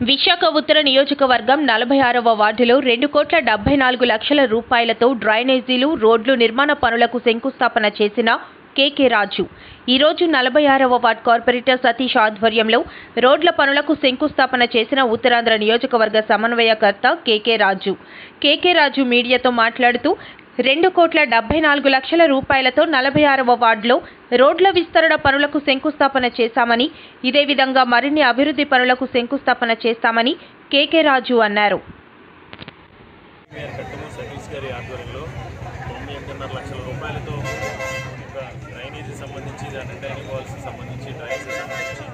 విశాఖ ఉత్తర నియోజకవర్గం నలభై ఆరవ వార్డులో రెండు కోట్ల డెబ్బై నాలుగు లక్షల రూపాయలతో డ్రైనేజీలు రోడ్లు నిర్మాణ పనులకు శంకుస్థాపన చేసిన కేకే రాజు. ఈ రోజు నలభై ఆరవ వార్డ్ కార్పొరేటర్ సతీష్ ఆధ్వర్యంలో రోడ్ల పనులకు శంకుస్థాపన చేసిన ఉత్తరాంధ్ర నియోజకవర్గ సమన్వయకర్త కేకే రాజు. కేకే రాజు మీడియాతో మాట్లాడుతూ రెండు కోట్ల డెబ్బై నాలుగు లక్షల రూపాయలతో నలభై ఆరవ వార్డులో రోడ్ల విస్తరణ పనులకు శంకుస్థాపన చేశామని ఇదే విధంగా మరిన్ని అభివృద్ధి పనులకు శంకుస్థాపన చేస్తామని కేకే రాజు అన్నారు. లక్షల రూపాయలతో డ్రైనేజీ సంబంధించి సంబంధించి డ్రైనేజీ సంబంధించి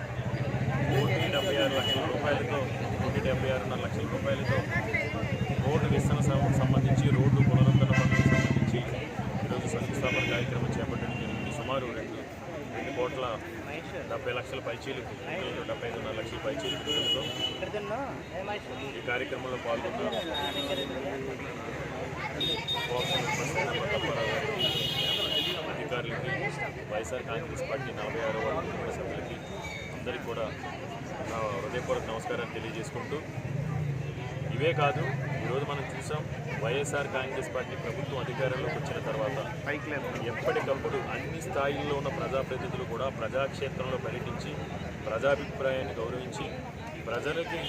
కోటి డెబ్బై ఆరు లక్షల రూపాయలతో కోటి డెబ్బై ఆరున్నర లక్షల రూపాయలతో రోడ్డు విస్తరణ సంబంధించి రోడ్డు పునరుద్ధరణ సుమారు రెండు రెండు కోట్ల డెబ్బై లక్షల పైచీలు డెబ్బై ఐదున్నర లక్షల పైచీలు ఈ కార్యక్రమంలో పాల్గొన్నారు అధికారులకి వైఎస్ఆర్ కాంగ్రెస్ పార్టీ నలభై ఆరో వార్డు కుటుంబ సభ్యులకి అందరికీ కూడా నా హృదయపూర్వక నమస్కారాన్ని తెలియజేసుకుంటూ ఇవే కాదు ఈరోజు మనం చూసాం వైఎస్ఆర్ కాంగ్రెస్ పార్టీ ప్రభుత్వం అధికారంలోకి వచ్చిన తర్వాత ఎప్పటికప్పుడు అన్ని స్థాయిల్లో ఉన్న ప్రజాప్రతినిధులు కూడా ప్రజాక్షేత్రంలో పర్యటించి ప్రజాభిప్రాయాన్ని గౌరవించి ప్రజలకి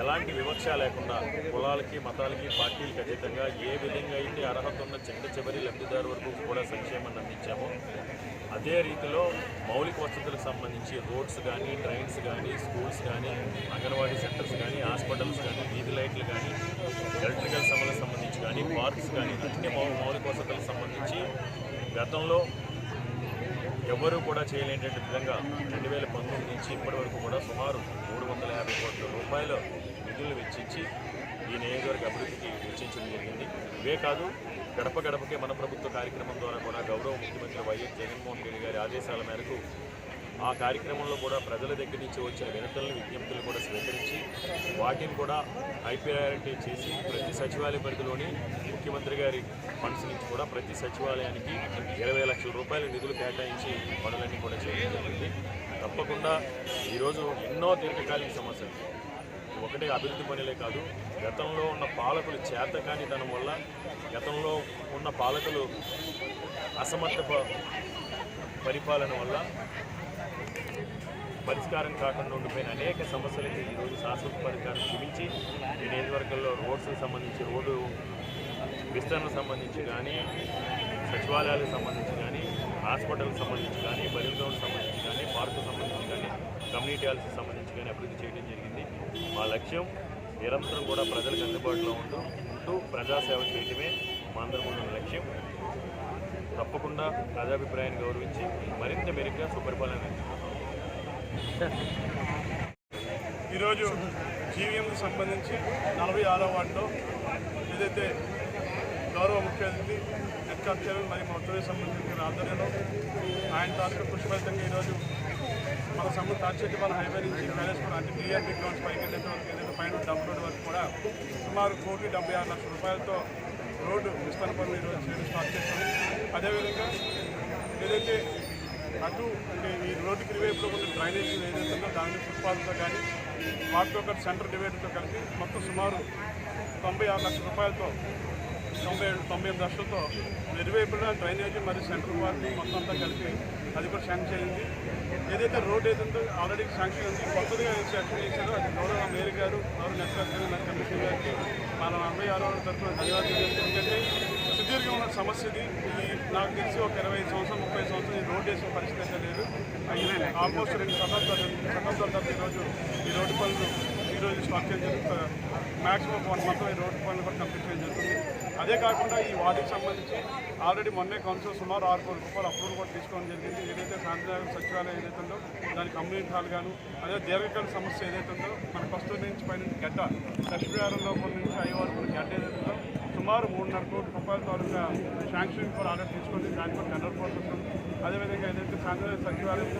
ఎలాంటి వివక్ష లేకుండా కులాలకి మతాలకి పార్టీలకు అతీతంగా ఏ విధంగా అయితే అర్హత ఉన్న చిన్న చివరి లబ్ధిదారు వరకు కూడా సంక్షేమాన్ని అందించామో అదే రీతిలో మౌలిక వసతులకు సంబంధించి రోడ్స్ కానీ ట్రైన్స్ కానీ స్కూల్స్ కానీ అంగన్వాడీ సెంటర్స్ కానీ హాస్పిటల్స్ కానీ వీధి లైట్లు కానీ ఎలక్ట్రికల్ సమలకు సంబంధించి కానీ పార్క్స్ కానీ అన్ని మౌలిక వసతులకు సంబంధించి గతంలో ఎవరూ కూడా చేయలేని విధంగా రెండు వేల పంతొమ్మిది నుంచి ఇప్పటి వరకు కూడా సుమారు మూడు వందల యాభై కోట్ల రూపాయల నిధులు వెచ్చించి ఈ నియోజకవర్గ అభివృద్ధికి వెచ్చించడం జరిగింది. ఇవే కాదు గడప గడపకే మన ప్రభుత్వ కార్యక్రమం ద్వారా కూడా గౌరవ ముఖ్యమంత్రి వైఎస్ జగన్మోహన్ రెడ్డి గారి ఆదేశాల మేరకు ఆ కార్యక్రమంలో కూడా ప్రజల దగ్గర నుంచి వచ్చిన వినతులను విజ్ఞప్తులు కూడా స్వీకరించి వాటిని కూడా హై ప్రయారిటీ చేసి ప్రతి సచివాలయ పరిధిలోని ముఖ్యమంత్రి గారి ఫండ్స్ నుంచి కూడా ప్రతి సచివాలయానికి ఇరవై లక్షల రూపాయల నిధులు కేటాయించి పనులన్నీ కూడా చేయడం జరిగింది. తప్పకుండా ఈరోజు ఎన్నో దీర్ఘకాలిక సమస్యలు. ఒకటే అభివృద్ధి పనులే కాదు గతంలో ఉన్న పాలకులు చేతకానితనం వల్ల గతంలో ఉన్న పాలకులు అసమర్థ ప- పరిపాలన వల్ల పరిష్కారం కాకుండా ఉండిపోయిన అనేక సమస్యలకి ఈరోజు శాశ్వత పరిష్కారం చూపించి ఈ నియోజకవర్గంలో రోడ్స్కి సంబంధించి రోడ్డు విస్తరణకు సంబంధించి కానీ సచివాలయాలకు సంబంధించి కానీ హాస్పిటల్కి సంబంధించి కానీ బరిల్ గ్రౌండ్ సంబంధించి కానీ పార్కు సంబంధించి కానీ కమ్యూనిటీ హాల్స్కి సంబంధించి కానీ అభివృద్ధి చేయడం జరిగింది. మా లక్ష్యం నిరంతరం కూడా ప్రజలకు అందుబాటులో ఉంటూ ఉంటూ ప్రజాసేవ చేయడమే మా అందరం ఉన్న లక్ష్యం. తప్పకుండా ప్రజాభిప్రాయాన్ని గౌరవించి మరింత మెరుగ్గా సుపరిపాలన ఈరోజు జీవీఎంకి సంబంధించి నలభై ఆరో వార్డులో ఏదైతే గౌరవ ముఖ్య అతిథి హెడ్ మరియు మా ఉత్తర సంబంధించిన ఆధ్వర్యంలో ఆయన తాలూకా కృషి ఫలితంగా ఈరోజు మన సంబంధ తాడిచెట్టుపాల హైవే నుంచి కైలాసపురం అంటే టీఆర్పీ గ్రౌండ్స్ పైకి వెళ్ళేంత వరకు ఏదైతే పైన డబ్బు రోడ్ వరకు కూడా సుమారు కోటి డెబ్బై ఆరు లక్షల రూపాయలతో రోడ్డు విస్తరణ పనులు ఈరోజు స్టార్ట్ చేస్తాం అదేవిధంగా ఏదైతే అటు అంటే ఈ రోడ్డుకి ఇరువైపులో ఉన్న డ్రైనేజ్ ఏదైతే ఉందో దాని ఫుట్పాత్తో కానీ వాటితో ఒక సెంటర్ డివైడర్తో కలిపి మొత్తం సుమారు తొంభై ఆరు లక్షల రూపాయలతో తొంభై ఏడు తొంభై ఎనిమిది లక్షలతో ఇరువైపులా డ్రైనేజ్ మరియు సెంటర్ పార్కింగ్ మొత్తం అంతా కలిపి అది కూడా శాంక్షన్ అయింది ఏదైతే రోడ్ ఏదైతే ఆల్రెడీ శాంక్షన్ ఉంది. కొత్తగా శాంక్షన్ చేశారో అది గౌరవ మేయర్ గారు గౌరవ నెట్వర్క్ కమిషన్ గారికి మన ఆరు ఆరో తరఫున ధన్యవాదాలు ఎందుకంటే ఎందుకంటే సుదీర్ఘమైన సమస్య ఇది ఈ నాకు తెలిసి ఒక ఇరవై ఐదు సంవత్సరం ముప్పై సంవత్సరం ఈ రోడ్ వేసిన పరిస్థితి అయితే లేదు. ఆల్మోస్ట్ రెండు శతాబ్దాలు శతాబ్దాల తర్వాత ఈరోజు ఈ రోడ్డు పనులు ఈరోజు స్టార్ట్ చేయడం జరుగుతుంది మ్యాక్సిమం వన్ మంత్ ఈ రోడ్డు పనులు కూడా కంప్లీట్ చేయడం జరుగుతుంది అదే కాకుండా ఈ వార్డుకి సంబంధించి ఆల్రెడీ మొన్నే కౌన్సిల్ సుమారు ఆరు కోట్ల రూపాయలు అప్రూవల్ కూడా తీసుకోవడం జరిగింది. ఏదైతే శాంతినగర్ సచివాలయం ఏదైతే ఉందో దాని కమ్యూనిటీ హాల్ గాను అదే దీర్ఘకాల సమస్య ఏదైతే ఉందో మన కస్తూరి నుంచి పైన గడ్డ లక్ష్మీవారం లోపల నుంచి అయ్యే వరకు గడ్డ ఏదైతే ఉందో సుమారు మూడున్నర కోట్ల రూపాయల తాలూకా శాంక్షన్ కూడా ఆర్డర్ తీసుకొని దానికి కూడా టెండర్ ప్రాసెస్ అదేవిధంగా ఏదైతే శాంతినగర్ సచివాలయం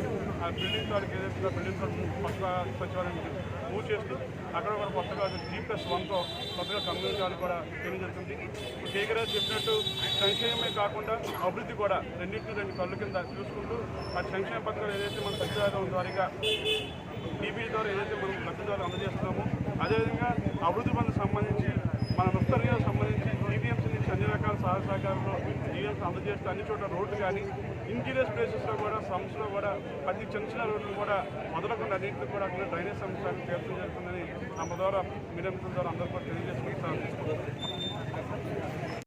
ఆ బిల్డింగ్ తాలూకు ఏదైతే బిల్డింగ్ తాలూకు పక్క సచివాలయం మూవ్ చేస్తూ అక్కడ కూడా కొత్తగా జీ వన్తో కొత్తగా కమ్యూనిటీ కూడా చేయడం జరుగుతుంది. ఇప్పుడు చెప్పినట్టు సంక్షేమమే కాకుండా అభివృద్ధి కూడా రెండింటిని రెండు కళ్ళు కింద చూసుకుంటూ ఆ సంక్షేమ పథకాలు ఏదైతే మన సచివాలయం ద్వారా టీపీ ద్వారా ఏదైతే మనం లబ్ధిదారులు అందజేస్తున్నామో అదేవిధంగా అభివృద్ధి పనులకు సంబంధించి మన ముక్తరిగా సంబంధించి ప్రభుత్వం సహాయ సహకారంలో జీవోస్ అందజేస్తే అన్ని చోట్ల రోడ్లు కానీ ఇంజనీర్స్ ప్లేసెస్లో కూడా సంస్థలో కూడా ప్రతి చిన్న చిన్న రోడ్లు కూడా మొదలకుండా అన్నింటికి కూడా అక్కడ డ్రైనేజ్ సమస్య తీర్చడం జరుగుతుందని నమ్మ ద్వారా మీడియా ద్వారా అందరూ కూడా తెలియజేసుకుంటాను